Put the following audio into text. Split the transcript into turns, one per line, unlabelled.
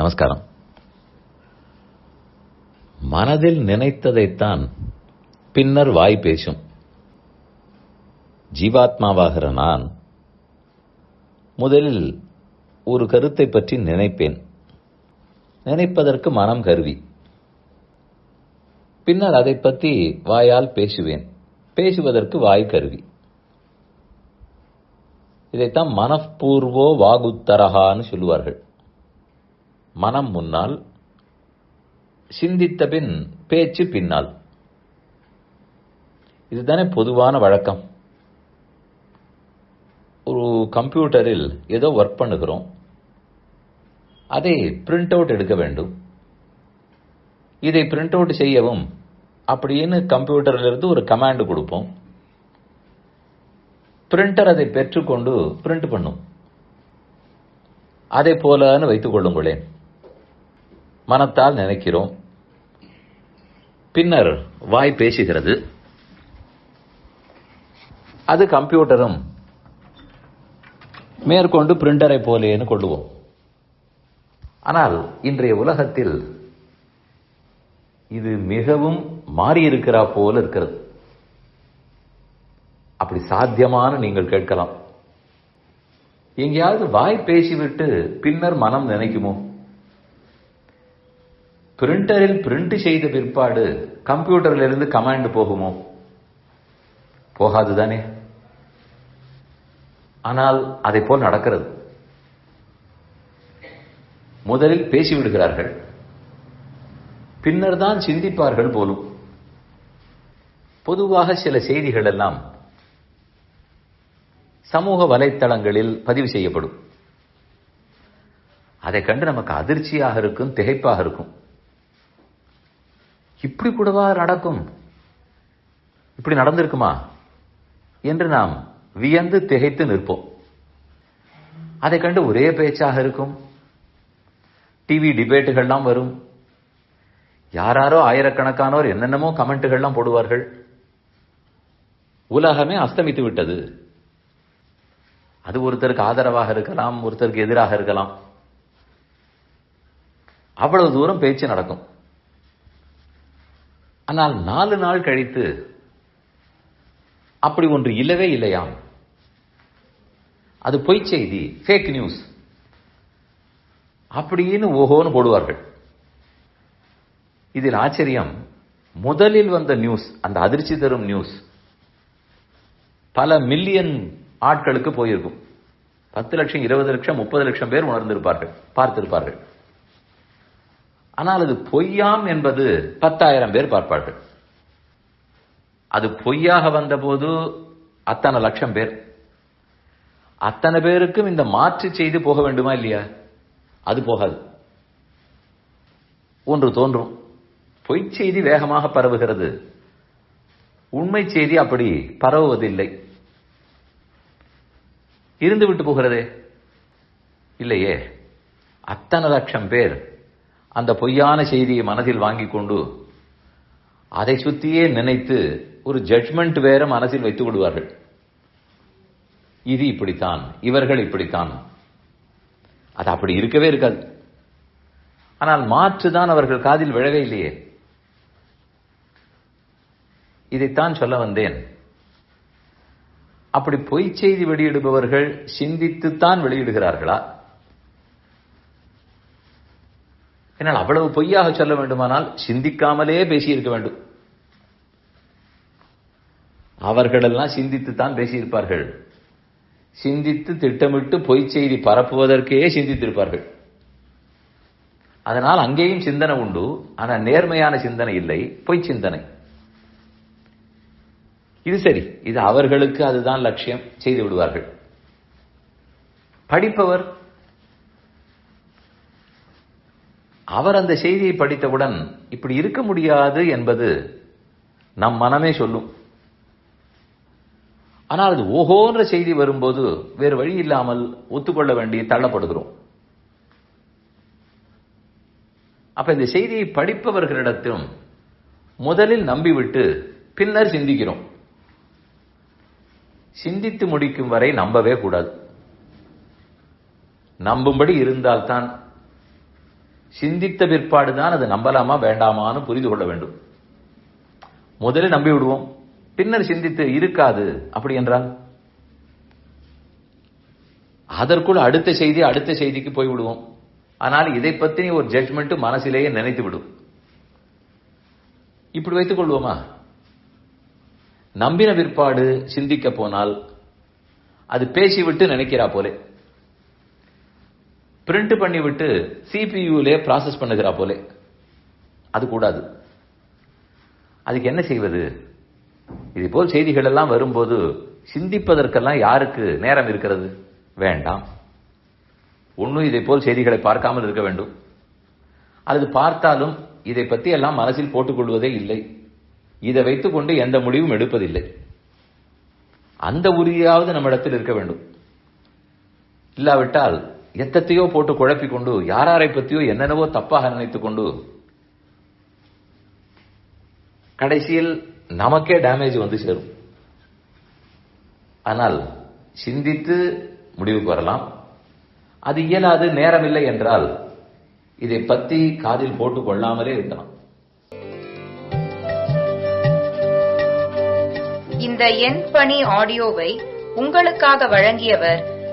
நமஸ்காரம். மனதில் நினைத்ததைத்தான் பின்னர் வாய் பேசும். ஜீவாத்மாவாகிற நான் முதலில் ஒரு கருத்தை பற்றி நினைப்பேன். நினைப்பதற்கு மனம் கருவி. பின்னர் அதை பற்றி வாயால் பேசுவேன். பேசுவதற்கு வாய் கருவி. இதைத்தான் மனப்பூர்வோ வாகுத்தரகான்னு சொல்லுவார்கள். மனம் முன்னால் சிந்தித்த பின் பேச்சு பின்னால். இதுதானே பொதுவான வழக்கம். ஒரு கம்ப்யூட்டரில் ஏதோ ஒர்க் பண்ணுகிறோம். அதை பிரிண்ட் அவுட் எடுக்க வேண்டும். இதை பிரிண்ட் அவுட் செய்யவும் அப்படின்னு கம்ப்யூட்டரிலிருந்து ஒரு கமாண்ட் கொடுப்போம். பிரிண்டர் அதை பெற்றுக்கொண்டு பிரிண்ட் பண்ணும். அதை போலன்னு வைத்துக் கொள்ளுங்களேன். மனத்தால் நினைக்கிறோம். பின்னர் வாய் பேசுகிறது. அது கம்ப்யூட்டரும். மேற்கொண்டு பிரிண்டரை போலேன்னு கொள்ளுவோம். ஆனால் இன்றைய உலகத்தில் இது மிகவும் மாறியிருக்கிறா போல இருக்கிறது. அப்படி சாத்தியமான நீங்கள் கேட்கலாம். எங்கேயாவது வாய் பேசிவிட்டு பின்னர் மனம் நினைக்குமோ? பிரிண்டரில் பிரிண்ட் செய்த பிற்பாடு கம்ப்யூட்டரில் இருந்து கமாண்ட் போகுமோ? போகாது தானே. ஆனால் அதை போல் நடக்கிறது. முதலில் பேசிவிடுகிறார்கள். பின்னர் தான் சிந்திப்பார்கள் போலும். பொதுவாக சில செய்திகள் எல்லாம் சமூக வலைத்தளங்களில் பதிவு செய்யப்படும். அதை கண்டு நமக்கு அதிர்ச்சியாக இருக்கும் திகைப்பாக இருக்கும். இப்படி கூடவா நடக்கும்? இப்படி நடந்திருக்குமா? என்று நாம் வியந்து திகைத்து நிற்போம். அதை கண்டு ஒரே பேச்சாக இருக்கும். டிவி டிபேட்டுகள்லாம் வரும். யாராரோ ஆயிரக்கணக்கானோர் என்னென்னமோ கமெண்ட்டுகள்லாம் போடுவார்கள். உலகமே அஸ்தமித்து விட்டது. அது ஒருத்தருக்கு ஆதரவாக இருக்கலாம் ஒருத்தருக்கு எதிராக இருக்கலாம். அவ்வளவு தூரம் பேச்சு நடக்கும். ஆனால் நாலு நாள் கழித்து அப்படி ஒன்று இல்லவே இல்லையாம். அது பொய் செய்தி ஃபேக் நியூஸ் அப்படின்னு ஓஹோன்னு போடுவார்கள். இதில் ஆச்சரியம் முதலில் வந்த நியூஸ் அந்த அதிர்ச்சி தரும் நியூஸ் பல மில்லியன் ஆட்களுக்கு போயிருக்கும். பத்து லட்சம் இருபது லட்சம் முப்பது லட்சம் பேர் உணர்ந்திருப்பார்கள் பார்த்திருப்பார்கள். ஆனால் அது பொய்யாம் என்பது பத்தாயிரம் பேர் பார்ப்பார்கள். அது பொய்யாக வந்தபோது அத்தனை லட்சம் பேர். அத்தனை பேருக்கும் இந்த மாற்று செய்து போக வேண்டுமா இல்லையா? அது போகாது. ஒன்று தோன்றும். பொய் செய்தி வேகமாக பரவுகிறது. உண்மை செய்தி அப்படி பரவுவதில்லை. இருந்து விட்டு போகிறதே? இல்லையே. அத்தனை லட்சம் பேர் அந்த பொய்யான செய்தியை மனதில் வாங்கிக் கொண்டு அதை சுத்தியே நினைத்து ஒரு ஜட்மெண்ட் வேற மனசில் வைத்துக் கொள்வார்கள். இது இப்படித்தான் இவர்கள் இப்படித்தான். அது அப்படி இருக்கவே இருக்காது. ஆனால் மாற்றுதான் அவர்கள் காதில் விழவே இல்லையே. இதைத்தான் சொல்ல வந்தேன். அப்படி பொய் செய்தி வெளியிடுபவர்கள் சிந்தித்துத்தான் வெளியிடுகிறார்களா? என்னால் அவ்வளவு பொய்யாக சொல்ல வேண்டுமானால் சிந்திக்காமலே பேசியிருக்க வேண்டும். அவர்களெல்லாம் சிந்தித்துத்தான் பேசியிருப்பார்கள். சிந்தித்து திட்டமிட்டு பொய் செய்தி பரப்புவதற்கே சிந்தித்திருப்பார்கள். அதனால் அங்கேயும் சிந்தனை உண்டு ஆனால் நேர்மையான சிந்தனை இல்லை பொய் சிந்தனை. இது சரி இது அவர்களுக்கு அதுதான் லட்சியம் செய்து விடுவார்கள். படிப்பவர் அவர் அந்த செய்தியை படித்தவுடன் இப்படி இருக்க முடியாது என்பது நம் மனமே சொல்லும். ஆனால் அது ஓஹோன்ற செய்தி வரும்போது வேறு வழி இல்லாமல் ஒத்துக்கொள்ள வேண்டிய தள்ளப்படுகிறோம். அப்ப இந்த செய்தியை படிப்பவர்களிடத்திலும் முதலில் நம்பிவிட்டு பின்னர் சிந்திக்கிறோம். சிந்தித்து முடிக்கும் வரை நம்பவே கூடாது. நம்பும்படி இருந்தால்தான் சிந்தித்த பிற்பாடுதான் அது நம்பலாமா வேண்டாமான்னு புரிந்து கொள்ள வேண்டும். முதலில் நம்பி விடுவோம். பின்னர் சிந்தித்து இருக்காது அப்படி என்றால்? அதற்குள் அடுத்த செய்தி அடுத்த செய்திக்கு போய் விடுவோம். ஆனால் இதை பத்தி ஒரு ஜட்மெண்ட் மனசிலேயே நினைத்து விடும். இப்படி வைத்துக் கொள்வோமா? நம்பின பிற்பாடு சிந்திக்க போனால் அது பேசிவிட்டு நினைக்கிறா போலே. பிரிண்ட் பண்ணி விட்டு சிபியூலே ப்ராசஸ் பண்ணுகிறா போலே. அது கூடாது. அதுக்கு என்ன செய்வது? இது போல் செய்திகள் எல்லாம் வரும்போது சிந்திப்பதற்கெல்லாம் யாருக்கு நேரம் இருக்கிறது? வேண்டாம். ஒன்றும் இதை போல் செய்திகளை பார்க்காமல் இருக்க வேண்டும். அல்லது பார்த்தாலும் இதை பற்றி எல்லாம் மனசில் போட்டுக்கொள்வதே இல்லை. இதை வைத்துக்கொண்டு எந்த முடிவும் எடுப்பதில்லை. அந்த உறுதியாவது நம்மிடத்தில் இருக்க வேண்டும். இல்லாவிட்டால் எத்தத்தையோ போட்டு குழப்பிக்கொண்டு யாராரை பற்றியோ என்னென்னவோ தப்பாக நினைத்துக் கொண்டு கடைசியில் நமக்கே டேமேஜ் வந்து சேரும். ஆனால் சிந்தித்து முடிவுக்கு வரலாம். அது இயலாது நேரமில்லை என்றால் இதை பத்தி காதில் போட்டுக் கொள்ளாமலே இருக்கலாம்.
இந்த எண் பணி ஆடியோவை உங்களுக்காக வழங்கியவர்